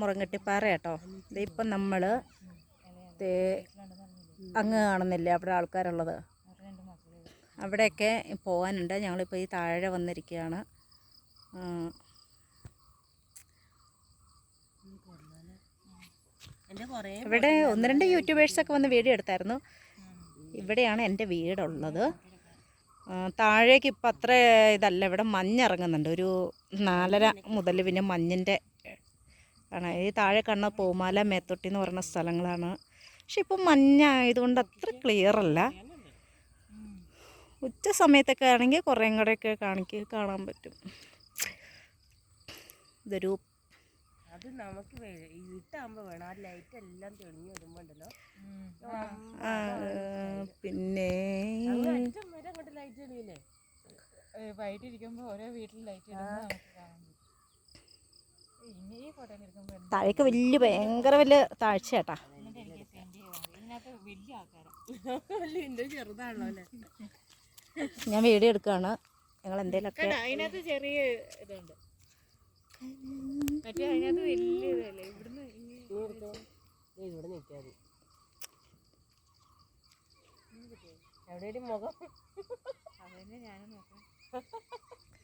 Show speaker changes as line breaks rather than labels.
മുറങ്ങട്ടിപ്പാറ കേട്ടോ ഇതിപ്പം നമ്മൾ അങ്ങ് കാണുന്നില്ലേ അവിടെ ആൾക്കാരുള്ളത്? അവിടെയൊക്കെ പോകാനുണ്ട്. ഞങ്ങളിപ്പോൾ ഈ താഴെ വന്നിരിക്കുകയാണ്. ഇവിടെ ഒന്ന് രണ്ട് യൂട്യൂബേഴ്സൊക്കെ വന്ന് വീഡിയോ എടുത്തായിരുന്നു. ഇവിടെയാണ് എന്റെ വീടുള്ളത്. താഴേക്ക് ഇപ്പം അത്ര ഇതല്ല. ഇവിടെ മഞ്ഞിറങ്ങുന്നുണ്ട്. ഒരു നാലര മുതൽ പിന്നെ മഞ്ഞിന്റെ ആണ് ഈ താഴെ കണ്ണ പൂമാല മേത്തൊട്ടി എന്ന് പറയുന്ന സ്ഥലങ്ങളാണ്. പക്ഷെ ഇപ്പം മഞ്ഞ ആയതുകൊണ്ട് അത്ര ക്ലിയർ അല്ല. ഉച്ച സമയത്തൊക്കെ ആണെങ്കിൽ കുറേ കൂടെയൊക്കെ കാണിക്ക് കാണാൻ പറ്റും. ഇതൊരു
അത് നമുക്ക് വേണം. ആ ലൈറ്റ് എല്ലാം തെളിഞ്ഞു
വരുമ്പോണ്ടല്ലോ. പിന്നെ
ലൈറ്റ് തെളിയില്ലേ
വൈകിട്ട് ഇരിക്കുമ്പോൾ ഓരോ വീട്ടിൽ ലൈറ്റ് ഇടുമ്പോൾ നമുക്ക് കാണാൻ പറ്റും.
താഴേക്ക് വലിയ ഭയങ്കര വലിയ താഴ്ച കേട്ടാ ഞാൻ വീഡിയോ എടുക്കുകയാണ് ഞങ്ങൾ
എന്തേലൊക്കെ അതിനകത്ത് ചെറിയ ഇതുണ്ട്. മറ്റേ അതിനകത്ത് വലിയ ഇതല്ലേ? ഇവിടുന്ന്
ഇവിടെ നിൽക്കാതെ. മുഖം.